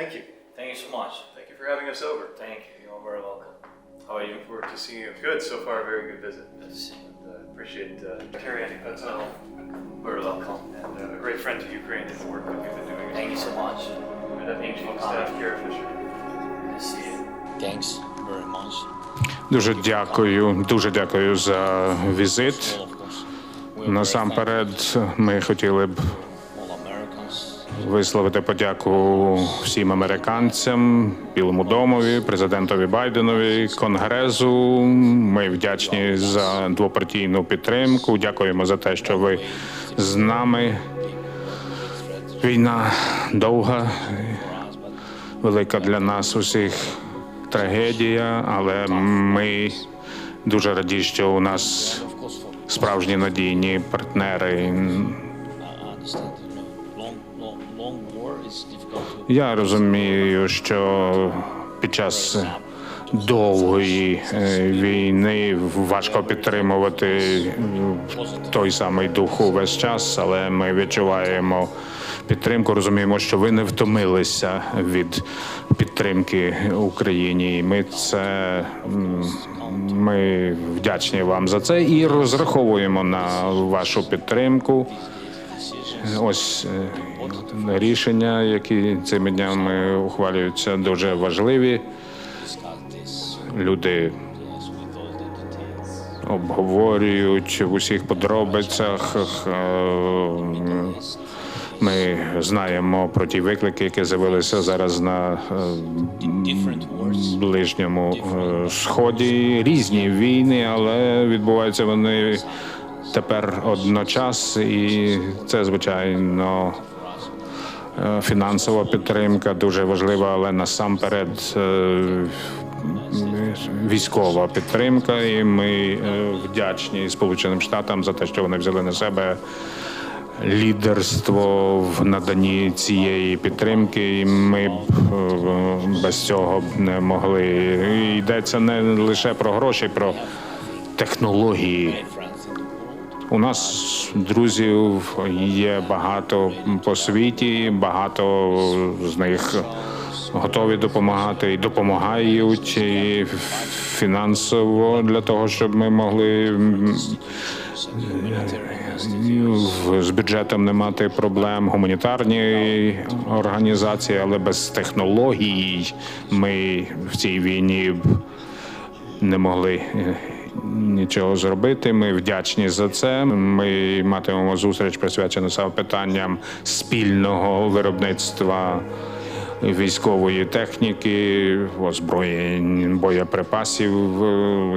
Thank you. Thank you so much. Thank you for having us over. Thank you. You're very welcome. How are you? Looking forward to seeing you. Good. So far, a very good visit. Good to see you. And, uh, appreciate uh, Terry That's all. Very welcome. And uh, a great friend to Ukraine and the work that we've been doing. Thank you so much. And uh, thank you to staff, Kara Fisher. Good to see you. Thanks very much. Дуже дякую, дуже дякую за візит. All of us. We're very Насамперед, ми хотіли б thankful, all Americans. висловити подяку всім американцям, Білому домові, президентові Байденові, Конгресу. Ми вдячні за двопартійну підтримку. Дякуємо за те, що ви з нами. Війна довга, велика для нас усіх трагедія, але ми дуже раді, що у нас справжні надійні партнери. Я розумію, що під час довгої е, війни важко підтримувати той самий дух увесь час, але ми відчуваємо підтримку. Розуміємо, що ви не втомилися від підтримки Україні. Ми це ми вдячні вам за це і розраховуємо на вашу підтримку. Ось е, рішення, які цими днями ухвалюються, дуже важливі. Люди обговорюють в усіх подробицях. Е, Ми знаємо про ті виклики, які з'явилися зараз на е, ближньому сході. Різні війни, але відбуваються вони тепер одночас, і це звичайно. Е, Фінансова підтримка дуже важлива, але насамперед е, військова підтримка. І ми е, вдячні Сполученим Штатам за те, що вони взяли на себе лідерство в наданні цієї підтримки. І ми б без цього б не могли. Йдеться не лише про гроші, про технології. У нас друзів є багато по світі, багато з них готові допомагати і допомагають і фінансово для того, щоб ми могли з бюджетом не мати проблем. Гуманітарні організації, але без технологій ми в цій війні не могли е, нічого зробити. Ми вдячні за це. Ми матимемо зустріч присвячену саме питанням спільного виробництва військової техніки, озброєнь, боєприпасів,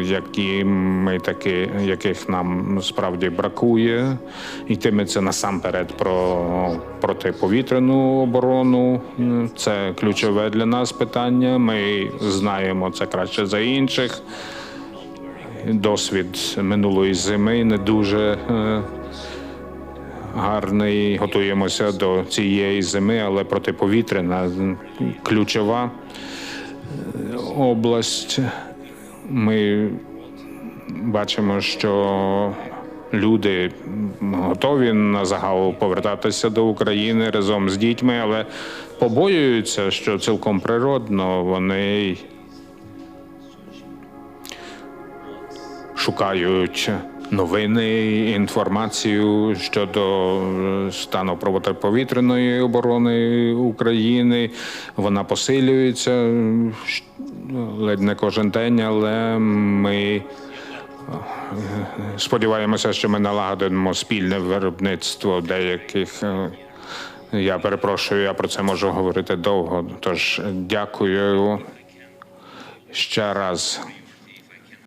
які ми таки, яких нам справді бракує. Йтиметься насамперед про протиповітряну оборону. Це ключове для нас питання. Ми знаємо це краще за інших досвід минулої зими не дуже е, гарний. Готуємося до цієї зими, але протиповітряна ключова е, область. Ми бачимо, що люди готові на загал повертатися до України разом з дітьми, але побоюються, що цілком природно вони шукають новини, інформацію щодо е, стану протиповітряної оборони України. Вона посилюється е, ледь не кожен день, але ми е, сподіваємося, що ми налагодимо спільне виробництво деяких. Я перепрошую, я про це можу говорити довго. Тож дякую ще раз